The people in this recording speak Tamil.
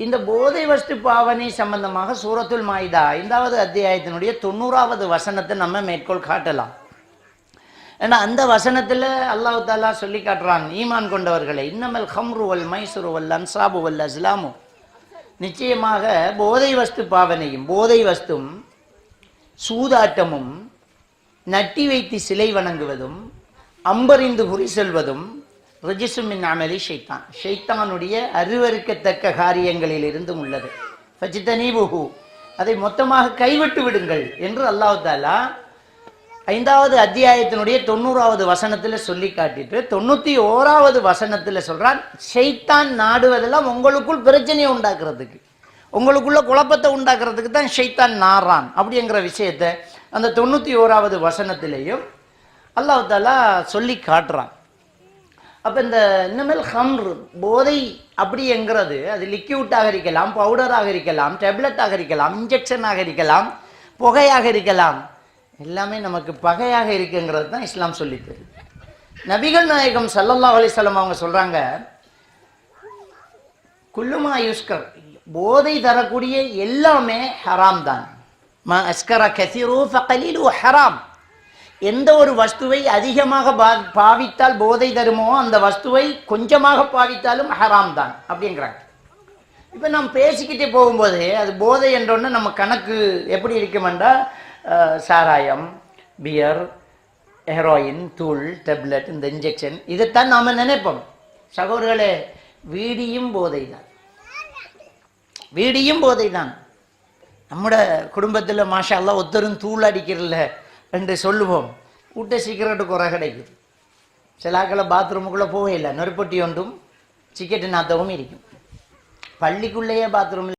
இந்த போதை வஸ்து பாவனை சம்பந்தமாக சூரத்துல் மாயுதா ஐந்தாவது அத்தியாயத்தினுடைய தொண்ணூறாவது வசனத்தை நம்ம மேற்கோள் காட்டலாம். ஏன்னா அந்த வசனத்தில் அல்லாஹு தாலா சொல்லி காட்டுறான் ஈமான் கொண்டவர்களை இன்னமல் ஹம்ருவல் மைசூருவல் அன்சாபுவல் அஸ்லாமு. நிச்சயமாக போதை வஸ்து பாவனையும் போதை வஸ்தும் சூதாட்டமும் நட்டி வைத்து சிலை வணங்குவதும் அம்பறிந்து குறி செல்வதும் ரிஜிசுமின் அமலி ஷைத்தான். ஷைத்தானுடைய அருவறுக்கத்தக்க காரியங்களில் இருந்தும் உள்ளது. ஃபஜித்தனீபுஹு அதை மொத்தமாக கைவிட்டு விடுங்கள் என்று அல்லாஹ் தாலா ஐந்தாவது அத்தியாயத்தினுடைய தொண்ணூறாவது வசனத்தில் சொல்லி காட்டிட்டு தொண்ணூத்தி ஓராவது வசனத்தில் சொல்றான் ஷைத்தான் நாடுவதெல்லாம் உங்களுக்குள் பிரச்சனையை உண்டாக்குறதுக்கு. உங்களுக்குள்ள குழப்பத்தை உண்டாக்குறதுக்கு தான் ஷைத்தான் நாடுறான் அப்படிங்கிற விஷயத்தை அந்த தொண்ணூத்தி ஓராவது வசனத்திலையும் அல்லாஹாலா சொல்லி காட்டுறான். அப்போ இந்த இனிமேல் ஹம்ரு போதை அப்படிங்கிறது அது லிக்யூட்டாக இருக்கலாம் பவுடராக இருக்கலாம் டேப்லெட்டாக இருக்கலாம் இன்ஜெக்ஷனாக இருக்கலாம் புகையாக இருக்கலாம். எல்லாமே நமக்கு பகையாக இருக்குங்கிறது தான் இஸ்லாம் சொல்லித் தருது நபிகள் நாயகம் சல்லல்லா அலைஹி அவங்க சொல்கிறாங்க குல்லுமா யுஸ்கர். போதை தரக்கூடிய எல்லாமே ஹராம் தான். மா அஸ்கர கசிரு ஃபகலீலு ஹராம். எந்த ஒரு வஸ்துவை அதிகமாக பா பாவித்தால் போதை தருமோ அந்த வஸ்துவை கொஞ்சமாக பாவித்தாலும் ஹராம் தான் அப்படிங்கிறாங்க. இப்போ நம்ம பேசிக்கிட்டே போகும்போது அது போதை என்றொன்று நம்ம கணக்கு எப்படி இருக்குமெண்டா சாராயம் பியர் ஹெரோயின் தூள் டெப்லெட் இந்த இன்ஜெக்ஷன் இதைத்தான் நாம் நினைப்போம். சகோதரர்களே வீடியும் போதை தான். வீடியும் போதை தான். நம்மட குடும்பத்தில் மாஷா எல்லாம் ஒருத்தரும் தூள் அடிக்கிறல்ல என்று சொல்லுவோம். ஊட்ட சீக்கிரட்டு குறை கிடைக்குது. சிலாக்களை பாத்ரூமுக்குள்ளே போவே இல்லை. நெருப்பட்டி ஒன்றும் சிக்கெட்டு நாத்தவும் இருக்கும். பள்ளிக்குள்ளேயே பாத்ரூம்